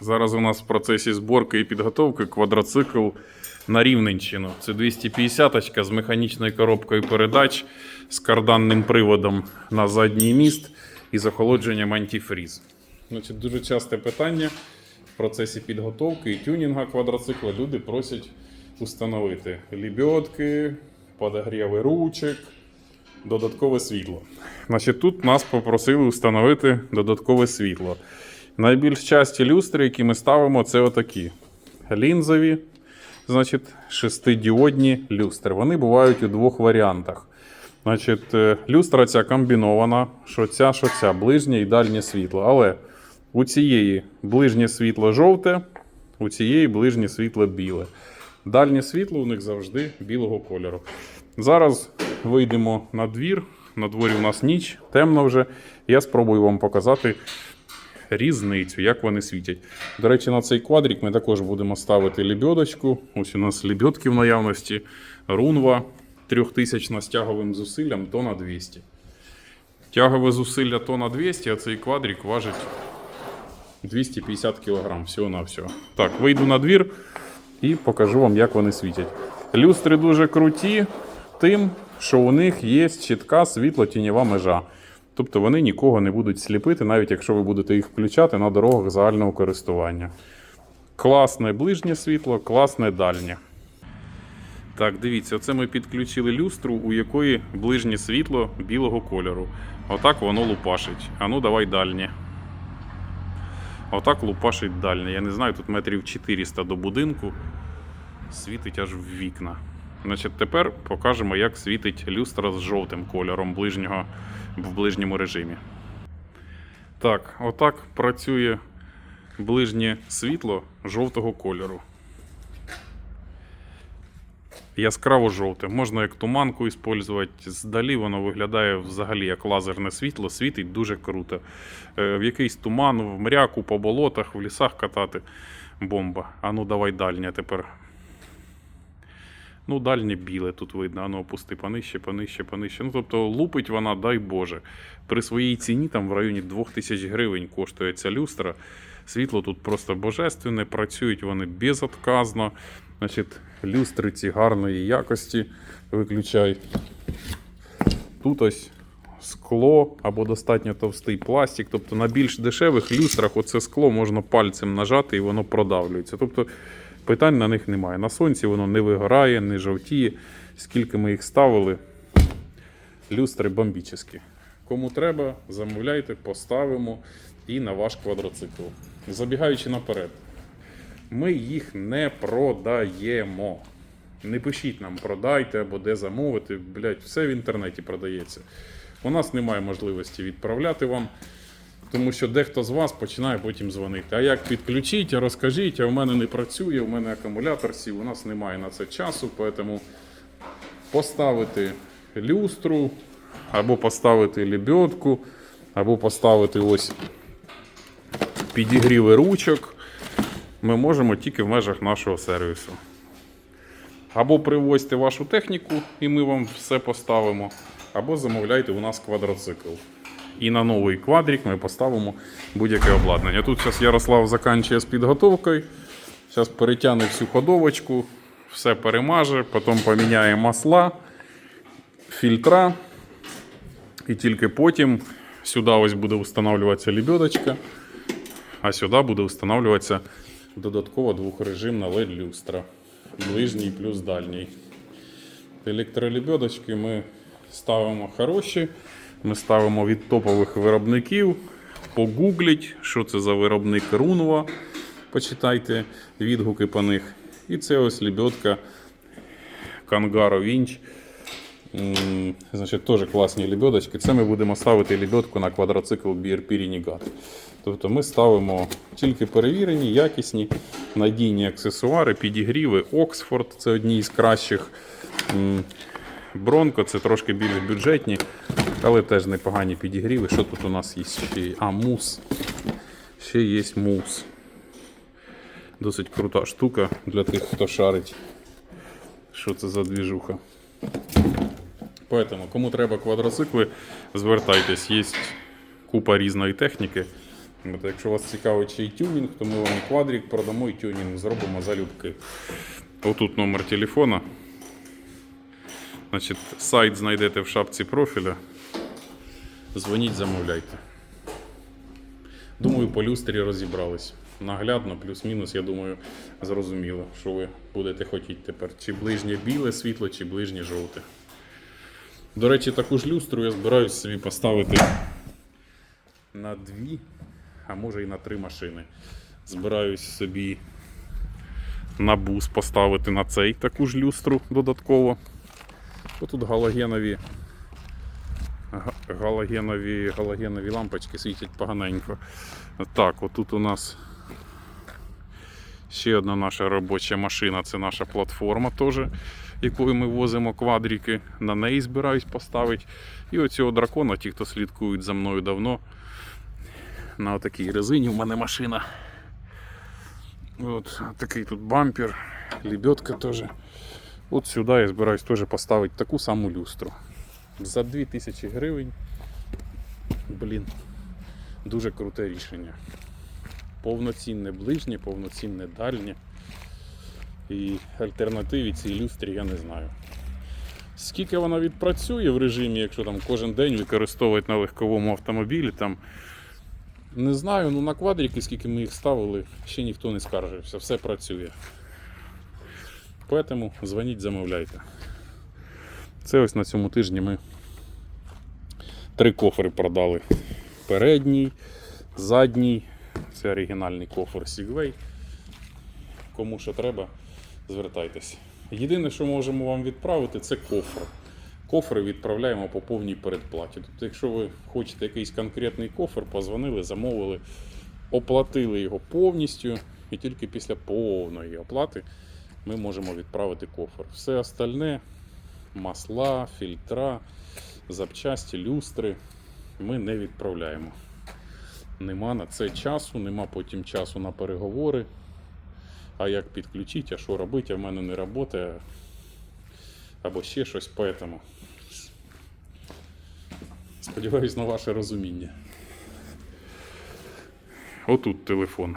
Зараз у нас в процесі зборки і підготовки квадроцикл на Рівненщину. Це 250 з механічною коробкою передач з карданним приводом на задній міст і з охолодженням антифріз. Значить, дуже часте питання в процесі підготовки і тюнінга квадроцикла люди просять установити лебедки, подогріви ручок, додаткове світло. Значить, тут нас попросили встановити додаткове світло. Найбільш часті люстри, які ми ставимо, це отакі. Лінзові, значить, шестидіодні люстри. Вони бувають у двох варіантах. Значить, е, люстра ця комбінована, що ця, що ця, ближнє і дальнє світло. Але у цієї ближнє світло жовте, у цієї ближнє світло біле. Дальнє світло у них завжди білого кольору. Зараз вийдемо на двір. На дворі у нас ніч, темно вже. Я спробую вам показати різницю, як вони світять. До речі, на цей квадрик ми також будемо ставити лебедочку. Ось у нас лебедки в наявності. Рунва 3000 з тяговим зусиллям тона 200. Тягове зусилля тона 200, а цей квадрик важить 250 кг всього на всього. Так, вийду на двір і покажу вам, як вони світять. Люстри дуже круті, тим, що у них є чітка світло-тіньова межа. Тобто вони нікого не будуть сліпити, навіть якщо ви будете їх включати на дорогах загального користування. Класне ближнє світло, класне дальнє. Так, дивіться, оце ми підключили люстру, у якої ближнє світло білого кольору. Отак воно лупашить. А ну давай дальнє. Отак лупашить дальнє. Я не знаю, тут метрів 400 до будинку. Світить аж в вікна. Значить, тепер покажемо, як світить люстра з жовтим кольором ближнього, в ближньому режимі. Так, отак працює ближнє світло жовтого кольору. Яскраво жовте. Можна як туманку використовувати. Здалі воно виглядає взагалі як лазерне світло, світить дуже круто. Е, В якийсь туман, в мряку, по болотах, в лісах катати. Бомба. А ну давай дальнє тепер. Ну, дальнє біле тут видно, ану опусти понижче, понижче, понижче. Ну, тобто лупить вона, дай Боже. При своїй ціні, там в районі 2000 гривень коштує ця люстра. Світло тут просто божественне, працюють вони безотказно. Значить, люстри ці гарної якості виключай. Тут ось скло або достатньо товстий пластик. Тобто на більш дешевих люстрах оце скло можна пальцем нажати і воно продавлюється. Тобто питань на них немає. На сонці воно не вигорає, не жовтіє. Скільки ми їх ставили, люстри бомбічні. Кому треба, замовляйте, поставимо і на ваш квадроцикл. Забігаючи наперед, ми їх не продаємо. Не пишіть нам, продайте або де замовити. Блять, все в інтернеті продається. У нас немає можливості відправляти вам, тому що дехто з вас починає потім дзвонити. А як підключіть, розкажіть, а в мене не працює, у мене акумулятор сів, у нас немає на це часу, тому поставити люстру, або поставити лебедку, або поставити ось підігріви ручок. Ми можемо тільки в межах нашого сервісу. Або привозьте вашу техніку, і ми вам все поставимо, або замовляйте у нас квадроцикл. І на новий квадрик ми поставимо будь-яке обладнання. Тут зараз Ярослав закінчує з підготовкою. Зараз перетягне всю ходовочку, все перемаже, потім поміняє масла, фільтра. І тільки потім сюди ось буде встановлюватися лебедочка, а сюди буде встановлюватися додаткова двохрежимна LED-люстра. Ближній плюс дальній. Електролебедочки ми ставимо хороші. Ми ставимо від топових виробників. Погугліть, що це за виробник Рунва. Почитайте відгуки по них. І це ось лебедка Winch. М, Значить, теж класні лебедочки. Це ми будемо ставити лебедку на квадроцикл BRP Renegade. Тобто ми ставимо тільки перевірені, якісні, надійні аксесуари, підігріви. Oxford це одні із кращих. Бронко це трошки більш бюджетні, але теж непогані підігріви. Що тут у нас є ще? А, мус. Ще є мус. Досить крута штука для тих, хто шарить. Що це за двіжуха. Поэтому, кому треба квадроцикли, звертайтесь, є купа різної техніки. От, якщо вас цікавить ще й тюнінг, то ми вам і квадрік продамо і тюнінг зробимо залюбки. Отут номер телефона. Значить, сайт знайдете в шапці профіля. Дзвоніть, замовляйте. Думаю, по люстрі розібрались. Наглядно, плюс-мінус, я думаю, зрозуміло, що ви будете хотіти тепер. Чи ближнє біле світло, чи ближнє жовте. До речі, таку ж люстру я збираюсь собі поставити на дві, а може і на три машини. Збираюсь собі на бус поставити на цей таку ж люстру додатково. Отут галогенові, га- галогенові, галогенові лампочки світять поганенько. Так, отут у нас ще одна наша робоча машина, це наша платформа теж, якою ми возимо квадрики. На неї збираюсь поставити. І оцього дракона, ті, хто слідкують за мною давно. На отакій резині в мене машина. От такий тут бампер, лебедка теж. От сюди я збираюсь теж поставити таку саму люстру. За 2000 гривень. Блін, дуже круте рішення. Повноцінне ближнє, повноцінне дальнє. І альтернативі цій люстрі я не знаю. Скільки вона відпрацює в режимі, якщо там кожен день використовувати на легковому автомобілі, там не знаю, ну на квадрики, скільки ми їх ставили, ще ніхто не скаржився, все працює. Поэтому дзвоніть, замовляйте. Це ось на цьому тижні ми три кофри продали. Передній, задній, це оригінальний кофр Segway. Кому що треба, звертайтесь. Єдине, що можемо вам відправити, це кофр. Кофри відправляємо по повній передплаті. Тобто, якщо ви хочете якийсь конкретний кофр, позвонили, замовили, оплатили його повністю, і тільки після повної оплати ми можемо відправити кофр. Все остальне масла, фільтра, запчасті, люстри ми не відправляємо. Нема на це часу, нема потім часу на переговори. А як підключити, а що робити, а в мене не працює. Або ще щось поэтому. Сподіваюсь на ваше розуміння. Отут телефон.